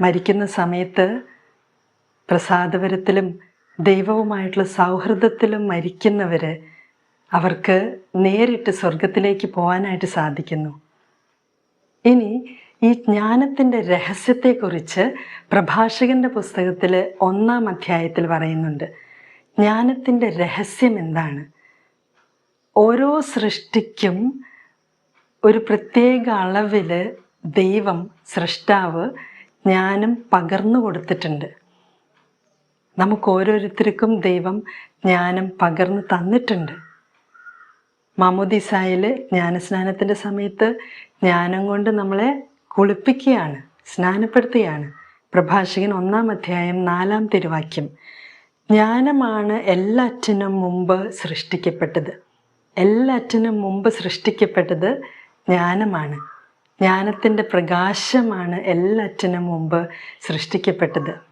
മരിക്കുന്ന സമയത്ത് പ്രസാദപരത്തിലും ദൈവവുമായിട്ടുള്ള സൗഹൃദത്തിലും മരിക്കുന്നവർ അവർക്ക് നേരിട്ട് സ്വർഗത്തിലേക്ക് പോകാനായിട്ട് സാധിക്കുന്നു. ഇനി ഈ ജ്ഞാനത്തിന്റെ രഹസ്യത്തെക്കുറിച്ച് പ്രഭാഷകന്റെ പുസ്തകത്തിൽ ഒന്നാം അധ്യായത്തിൽ പറയുന്നുണ്ട്. ജ്ഞാനത്തിന്റെ രഹസ്യം എന്താണ്? ഓരോ സൃഷ്ടിക്കും ഒരു പ്രത്യേക അളവിൽ ദൈവം സൃഷ്ടാവ് ജ്ഞാനം പകർന്നു കൊടുത്തിട്ടുണ്ട്. നമുക്ക് ഓരോരുത്തർക്കും ദൈവം ജ്ഞാനം പകർന്നു തന്നിട്ടുണ്ട്. മാമോദിസായിൽ ജ്ഞാനസ്നാനത്തിന്റെ സമയത്ത് ജ്ഞാനം കൊണ്ട് നമ്മളെ കുളിപ്പിക്കുകയാണ് സ്നാനപ്പെടുത്തുകയാണ്. പ്രഭാഷകൻ ഒന്നാം അധ്യായം നാലാം തിരുവാക്യം. ജ്ഞാനമാണ് എല്ലാറ്റിനും മുമ്പ് സൃഷ്ടിക്കപ്പെട്ടത്. എല്ലാറ്റിനും മുമ്പ് സൃഷ്ടിക്കപ്പെട്ടത് ജ്ഞാനമാണ്. ജ്ഞാനത്തിന്റെ പ്രകാശമാണ് എല്ലാറ്റിനും മുമ്പ് സൃഷ്ടിക്കപ്പെട്ടത്.